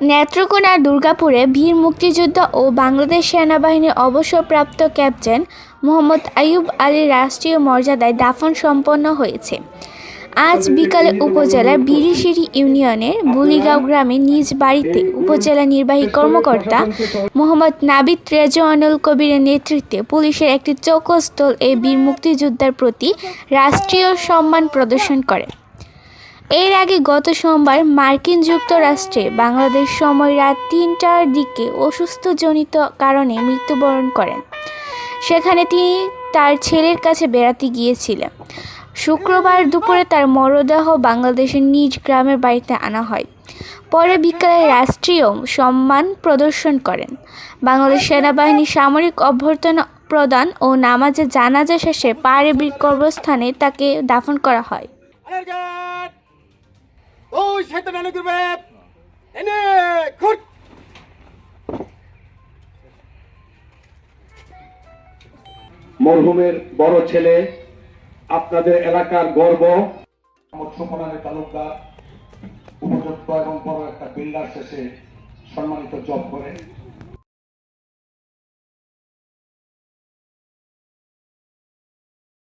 নেত্রকোনা দুর্গাপুরে বীর মুক্তিযোদ্ধা ও বাংলাদেশ সেনাবাহিনীর অবসরপ্রাপ্ত ক্যাপ্টেন মোহাম্মদ আইয়ুব আলীর রাষ্ট্রীয় মর্যাদায় দাফন সম্পন্ন হয়েছে। আজ বিকালে উপজেলার বিরিশিরি ইউনিয়নের বুলিগাঁও গ্রামে নিজ বাড়িতে উপজেলা নির্বাহী কর্মকর্তা মোহাম্মদ নাবিদ রেজওয়ানুল কবিরের নেতৃত্বে পুলিশের একটি চৌকস্থল এই বীর মুক্তিযোদ্ধার প্রতি রাষ্ট্রীয় সম্মান প্রদর্শন করে। এর আগে গত সোমবার মার্কিন যুক্তরাষ্ট্রে বাংলাদেশ সময় রাত তিনটার দিকে অসুস্থজনিত কারণে মৃত্যুবরণ করেন। সেখানে তিনি তার ছেলের কাছে বেড়াতে গিয়েছিলেন। শুক্রবার দুপুরে তার মরদেহ বাংলাদেশের নিজ গ্রামের বাড়িতে আনা হয়। পরে বিকালে রাষ্ট্রীয় সম্মান প্রদর্শন করেন। বাংলাদেশ সেনাবাহিনীর সামরিক অভ্যর্থনা প্রদান ও নামাজে জানাজা শেষে পারিবারিক কর্মস্থানে তাকে দাফন করা হয়। শয়তান আলো করবে। এনে খুট মরহুমের বড় ছেলে, আপনাদের এলাকার গর্ব। সুপনানের তালুকদার, উপযুক্ত এবং বড় একটা বিল্ডার শেষে সম্মানিত জব করে।